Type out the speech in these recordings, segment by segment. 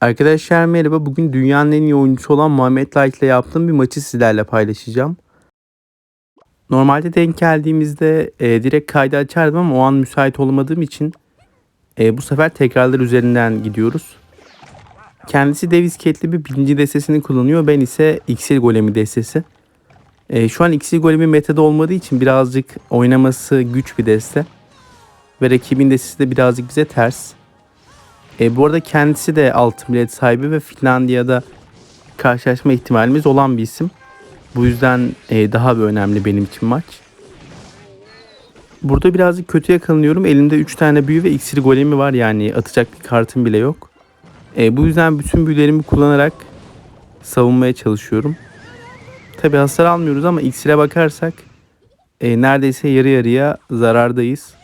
Arkadaşlar merhaba. Bugün dünyanın en iyi oyuncusu olan Muhammed Light ile yaptığım bir maçı sizlerle paylaşacağım. Normalde denk geldiğimizde e, direkt kaydı açardım ama o an müsait olmadığım için e, bu sefer tekrarlar üzerinden gidiyoruz. Kendisi Davis Cate'li bir birinci destesini kullanıyor. Ben ise iksir golemi destesi. E, şu an iksir golemi metada olmadığı için birazcık oynaması güç bir deste. Ve rakibin destesi de birazcık bize ters. E, bu arada kendisi de altın bilet sahibi ve Finlandiya'da karşılaşma ihtimalimiz olan bir isim. Bu yüzden e, daha bir önemli benim için maç. Burada birazcık kötü yakalanıyorum. Elimde 3 tane büyü ve iksir golemi var yani atacak bir kartım bile yok. E, bu yüzden bütün büyülerimi kullanarak savunmaya çalışıyorum. Tabi hasar almıyoruz ama iksire bakarsak e, neredeyse yarı yarıya zarardayız.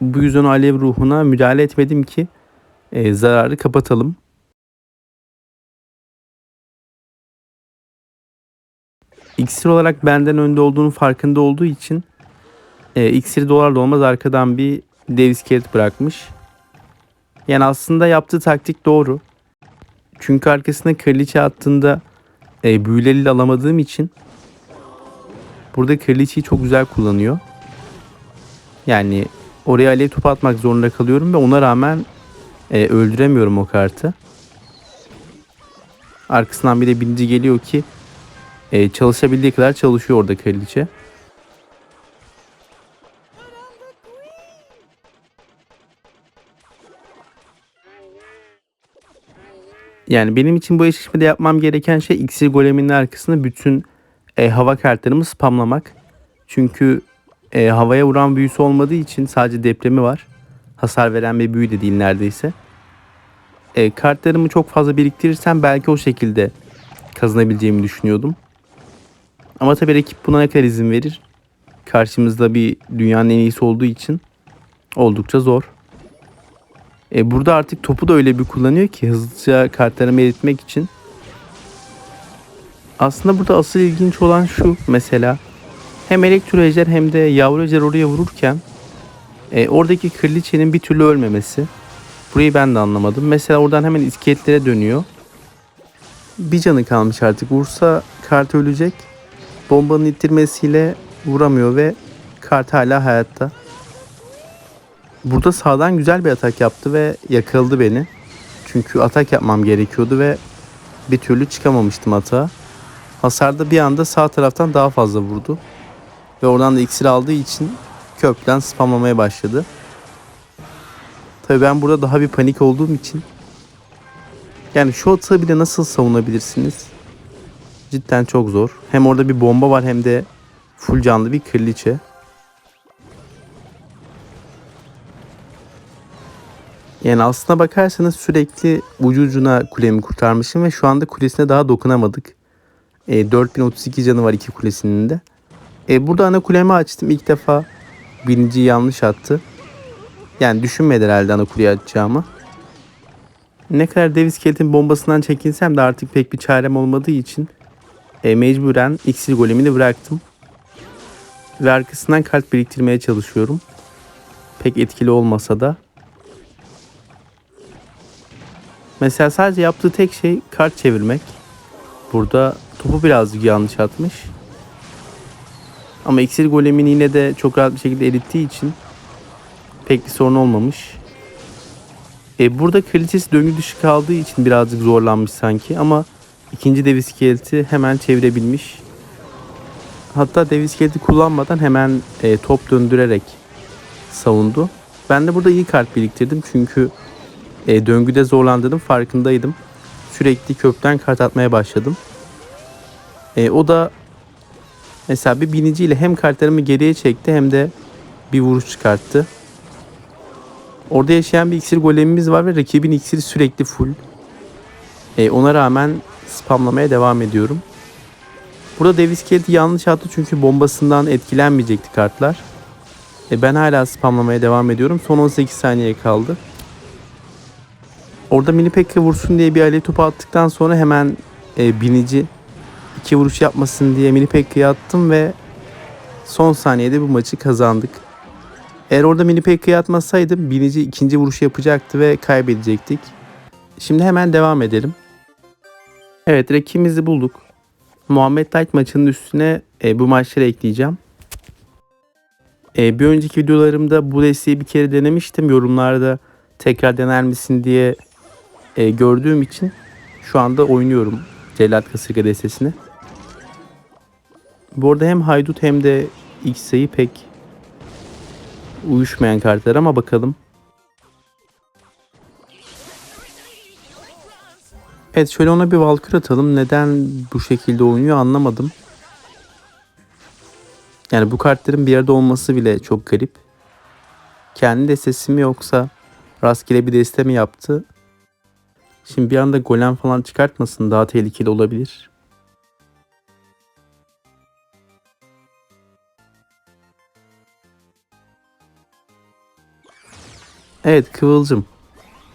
Bu yüzden alev ruhuna müdahale etmedim ki e, zararı kapatalım. İksir olarak benden önde olduğunu farkında olduğu için e, iksir dolarla olmaz arkadan bir dev iskelet bırakmış. Yani aslında yaptığı taktik doğru. Çünkü arkasına kraliçe attığında e, büyüleriyle alamadığım için burada kraliçeyi çok güzel kullanıyor. Yani oraya alev topu atmak zorunda kalıyorum ve ona rağmen e, öldüremiyorum o kartı. Arkasından bir de birinci geliyor ki e, çalışabildiği kadar çalışıyor orada kraliçe. Yani benim için bu eşleşmede yapmam gereken şey iksir goleminin arkasında bütün e, hava kartlarımı spamlamak. Çünkü e, havaya vuran büyüsü olmadığı için sadece depremi var. Hasar veren bir büyü de değil neredeyse. E, kartlarımı çok fazla biriktirirsem belki o şekilde kazanabileceğimi düşünüyordum. Ama tabii rakip buna ne kadar izin verir? Karşımızda bir dünyanın en iyisi olduğu için oldukça zor. E, burada artık topu da öyle bir kullanıyor ki hızlıca kartlarımı eritmek için. Aslında burada asıl ilginç olan şu mesela. Hem elektro ejder hem de yavru ejder oraya vururken e, oradaki kraliçenin bir türlü ölmemesi. Burayı ben de anlamadım. Mesela oradan hemen iskeletlere dönüyor. Bir canı kalmış artık. Vursa kart ölecek. Bombanın ittirmesiyle vuramıyor ve kart hala hayatta. Burada sağdan güzel bir atak yaptı ve yakaladı beni. Çünkü atak yapmam gerekiyordu ve bir türlü çıkamamıştım atağa. Hasarda bir anda sağ taraftan daha fazla vurdu. Ve oradan da iksir aldığı için köprüden spamlamaya başladı. Tabii ben burada daha bir panik olduğum için yani şu atağı bile nasıl savunabilirsiniz? Cidden çok zor. Hem orada bir bomba var hem de full canlı bir kraliçe. Yani aslına bakarsanız sürekli ucu ucuna kulemi kurtarmışım ve şu anda kulesine daha dokunamadık. E, 4032 canı var iki kulesinin de. E, burada ana kulemi açtım ilk defa. Birinci yanlış attı. Yani düşünmedi herhalde ana kuleyi atacağımı. Ne kadar Davis Kelt'in bombasından çekinsem de artık pek bir çarem olmadığı için e, mecburen iksir golemini bıraktım. Ve arkasından kart biriktirmeye çalışıyorum. Pek etkili olmasa da. Mesela sadece yaptığı tek şey kart çevirmek. Burada topu birazcık yanlış atmış. Ama iksir golemini yine de çok rahat bir şekilde erittiği için pek bir sorun olmamış. E, burada kraliçesi döngü dışı kaldığı için birazcık zorlanmış sanki ama ikinci dev iskeleti hemen çevirebilmiş. Hatta dev iskeleti kullanmadan hemen e, top döndürerek savundu. Ben de burada iyi kart biriktirdim çünkü e, döngüde zorlandığım farkındaydım. Sürekli kökten kart atmaya başladım. E, o da mesela bir biniciyle hem kartlarımı geriye çekti hem de bir vuruş çıkarttı. Orada yaşayan bir iksir golemimiz var ve rakibin iksiri sürekli full. E, ona rağmen spamlamaya devam ediyorum. Burada Davis Kelly yanlış attı çünkü bombasından etkilenmeyecekti kartlar. E, ben hala spamlamaya devam ediyorum. Son 18 saniye kaldı. Orada mini pekka vursun diye bir alev topu attıktan sonra hemen e, binici iki vuruş yapmasın diye mini pekka'yı attım ve son saniyede bu maçı kazandık. Eğer orada mini pekka'yı atmasaydım binici ikinci vuruşu yapacaktı ve kaybedecektik. Şimdi hemen devam edelim. Evet rakibimizi bulduk. Muhammed Light maçının üstüne e, bu maçları ekleyeceğim. E, bir önceki videolarımda bu desteği bir kere denemiştim. Yorumlarda tekrar dener misin diye e, gördüğüm için şu anda oynuyorum Cellat Kasırga destesini. Bu arada hem Haydut hem de X sayı pek uyuşmayan kartlar ama bakalım. Evet şöyle ona bir Valkür atalım. Neden bu şekilde oynuyor anlamadım. Yani bu kartların bir yerde olması bile çok garip. Kendi destesi mi yoksa rastgele bir deste mi yaptı? Şimdi bir anda golem falan çıkartmasın daha tehlikeli olabilir. Evet Kıvılcım.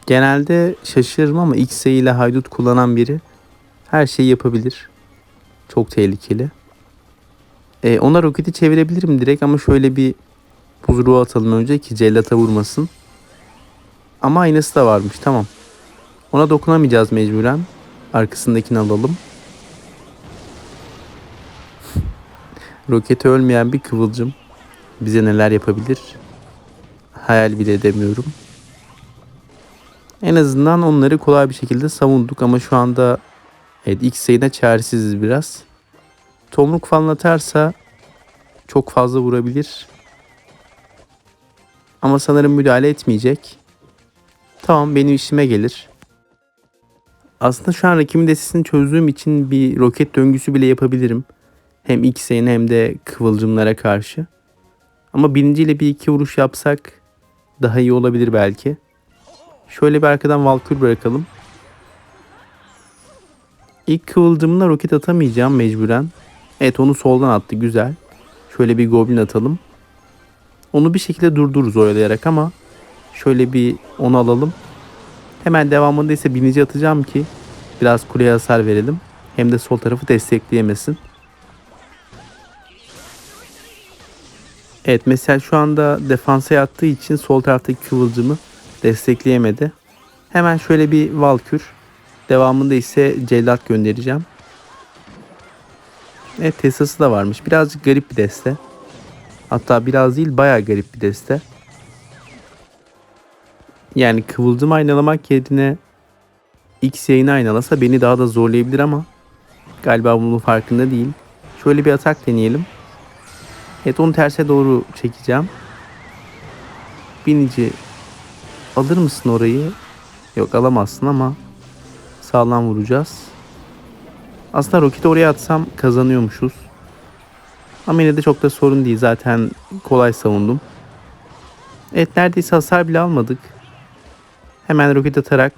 Genelde şaşırırım ama X ile haydut kullanan biri her şeyi yapabilir. Çok tehlikeli. Ee, ona roketi çevirebilirim direkt ama şöyle bir buzruğu atalım önce ki cellata vurmasın. Ama aynısı da varmış tamam. Ona dokunamayacağız mecburen. Arkasındakini alalım. Roketi ölmeyen bir kıvılcım bize neler yapabilir hayal bile edemiyorum. En azından onları kolay bir şekilde savunduk ama şu anda evet ilk sayıda çaresiziz biraz. Tomruk falan atarsa çok fazla vurabilir. Ama sanırım müdahale etmeyecek. Tamam benim işime gelir. Aslında şu an rakibin destesini çözdüğüm için bir roket döngüsü bile yapabilirim. Hem X'e hem de kıvılcımlara karşı. Ama birinciyle bir iki vuruş yapsak daha iyi olabilir belki. Şöyle bir arkadan Valkür bırakalım. İlk kıvılcımına roket atamayacağım mecburen. Evet onu soldan attı güzel. Şöyle bir goblin atalım. Onu bir şekilde durdururuz oyalayarak ama şöyle bir onu alalım. Hemen devamında ise binici atacağım ki biraz kuleye hasar verelim. Hem de sol tarafı destekleyemesin. Evet mesela şu anda defansa yattığı için sol taraftaki kıvılcımı destekleyemedi. Hemen şöyle bir Valkür. Devamında ise Cellat göndereceğim. Evet Tesla'sı da varmış. Birazcık garip bir deste. Hatta biraz değil bayağı garip bir deste. Yani kıvılcım aynalamak yerine X yayını aynalasa beni daha da zorlayabilir ama galiba bunun farkında değil. Şöyle bir atak deneyelim. Evet onu terse doğru çekeceğim. Binici alır mısın orayı? Yok alamazsın ama sağlam vuracağız. Aslında roketi oraya atsam kazanıyormuşuz. Ama yine de çok da sorun değil. Zaten kolay savundum. Evet neredeyse hasar bile almadık. Hemen roket atarak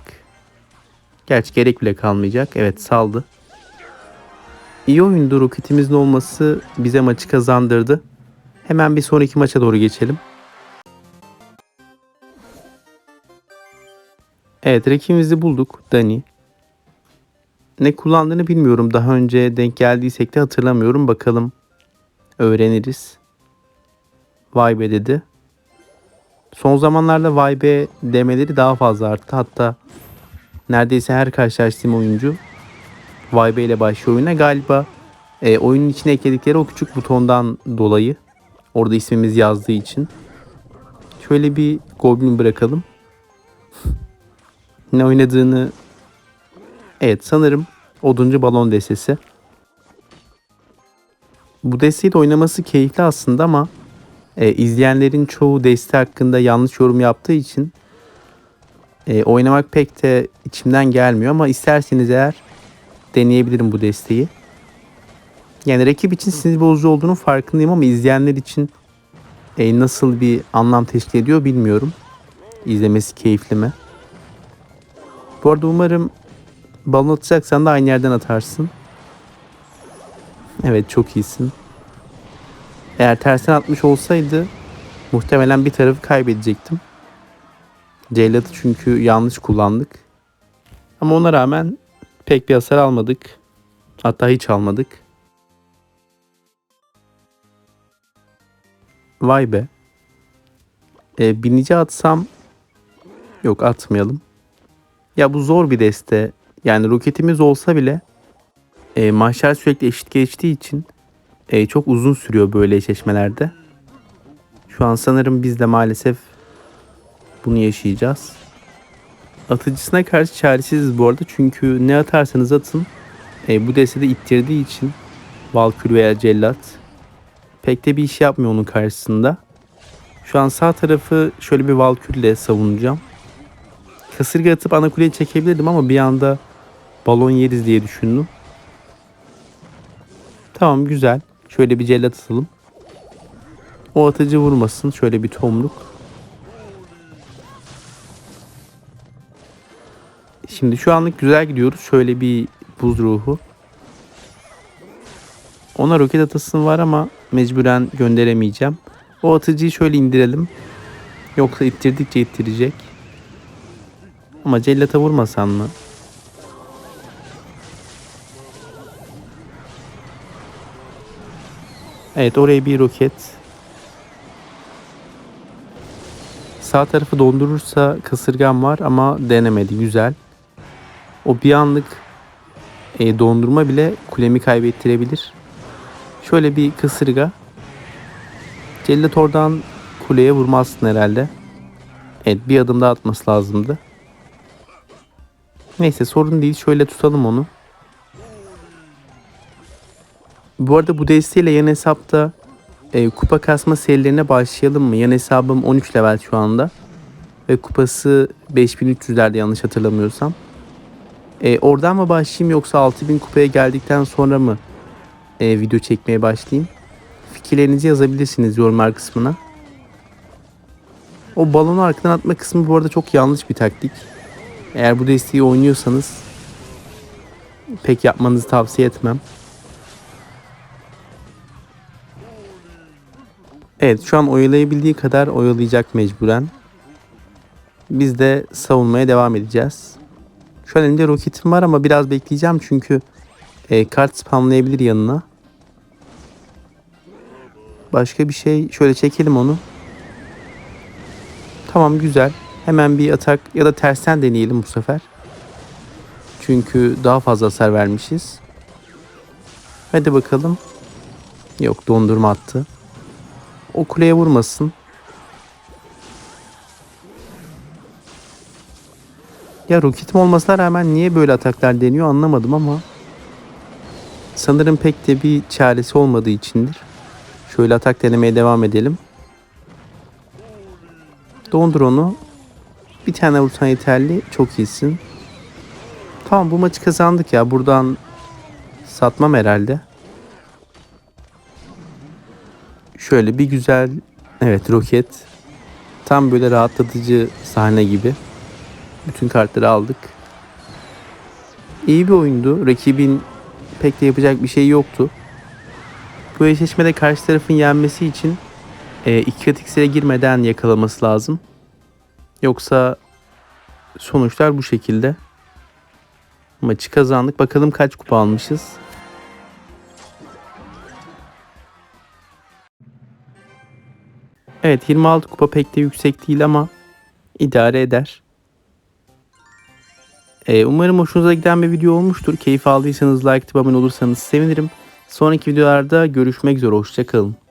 Gerçi gerek bile kalmayacak. Evet saldı. İyi oyundu roketimizin olması bize maçı kazandırdı. Hemen bir sonraki maça doğru geçelim. Evet rakibimizi bulduk. Dani. Ne kullandığını bilmiyorum. Daha önce denk geldiysek de hatırlamıyorum. Bakalım öğreniriz. Vay be dedi. Son zamanlarda vay be demeleri daha fazla arttı. Hatta neredeyse her karşılaştığım oyuncu vay be ile başlıyor oyuna. Galiba e, oyunun içine ekledikleri o küçük butondan dolayı. Orada ismimiz yazdığı için. Şöyle bir goblin bırakalım. Ne oynadığını Evet sanırım oduncu balon destesi. Bu desteği de oynaması keyifli aslında ama e, izleyenlerin çoğu deste hakkında yanlış yorum yaptığı için e, oynamak pek de içimden gelmiyor ama isterseniz eğer deneyebilirim bu desteği. Yani rakip için sinir bozucu olduğunu farkındayım ama izleyenler için e, nasıl bir anlam teşkil ediyor bilmiyorum. İzlemesi keyifli mi? Bu arada umarım balon atacaksan da aynı yerden atarsın. Evet çok iyisin. Eğer tersten atmış olsaydı muhtemelen bir tarafı kaybedecektim. Cellat'ı çünkü yanlış kullandık. Ama ona rağmen pek bir hasar almadık. Hatta hiç almadık. Vay be. E, binici atsam yok atmayalım. Ya bu zor bir deste. Yani roketimiz olsa bile e, maçlar sürekli eşit geçtiği için e, çok uzun sürüyor böyle eşleşmelerde. Şu an sanırım biz de maalesef bunu yaşayacağız. Atıcısına karşı çaresiziz bu arada çünkü ne atarsanız atın e, bu destede ittirdiği için Valkür veya Cellat pek de bir iş yapmıyor onun karşısında. Şu an sağ tarafı şöyle bir Valkür ile savunacağım. Kasırga atıp ana kuleye çekebilirdim ama bir anda balon yeriz diye düşündüm. Tamam güzel. Şöyle bir cellat atalım. O atıcı vurmasın. Şöyle bir tomruk. Şimdi şu anlık güzel gidiyoruz. Şöyle bir buz ruhu. Ona roket atasın var ama mecburen gönderemeyeceğim. O atıcıyı şöyle indirelim. Yoksa ittirdikçe ittirecek. Ama cellata vurmasan mı? Evet oraya bir roket. Sağ tarafı dondurursa kasırgam var ama denemedi. Güzel. O bir anlık e, dondurma bile kulemi kaybettirebilir. Şöyle bir kasırga. Cellat oradan kuleye vurmazsın herhalde. Evet bir adım daha atması lazımdı. Neyse sorun değil. Şöyle tutalım onu. Bu arada bu desteğiyle yan hesapta e, kupa kasma serilerine başlayalım mı? Yan hesabım 13 level şu anda. Ve kupası 5300'lerde yanlış hatırlamıyorsam. E, oradan mı başlayayım yoksa 6000 kupaya geldikten sonra mı e, video çekmeye başlayayım? Fikirlerinizi yazabilirsiniz yorumlar kısmına. O balonu arkadan atma kısmı bu arada çok yanlış bir taktik. Eğer bu desteği oynuyorsanız pek yapmanızı tavsiye etmem. Evet şu an oyalayabildiği kadar oyalayacak mecburen. Biz de savunmaya devam edeceğiz. Şu an elimde roketim var ama biraz bekleyeceğim çünkü e, kart spamlayabilir yanına. Başka bir şey şöyle çekelim onu. Tamam güzel. Hemen bir atak ya da tersten deneyelim bu sefer. Çünkü daha fazla hasar vermişiz. Hadi bakalım. Yok dondurma attı. O kuleye vurmasın. Ya roketim olmasına rağmen niye böyle ataklar deniyor anlamadım ama sanırım pek de bir çaresi olmadığı içindir. Şöyle atak denemeye devam edelim. Dondur onu. Bir tane vursan yeterli. Çok iyisin. Tamam bu maçı kazandık ya. Buradan satmam herhalde. Şöyle bir güzel evet roket. Tam böyle rahatlatıcı sahne gibi. Bütün kartları aldık. İyi bir oyundu. Rakibin pek de yapacak bir şey yoktu. Bu eşleşmede karşı tarafın yenmesi için e, iki iksire girmeden yakalaması lazım. Yoksa sonuçlar bu şekilde. Maçı kazandık. Bakalım kaç kupa almışız. Evet 26 kupa pek de yüksek değil ama idare eder. Ee, umarım hoşunuza giden bir video olmuştur. Keyif aldıysanız like abone olursanız sevinirim. Sonraki videolarda görüşmek üzere. Hoşçakalın.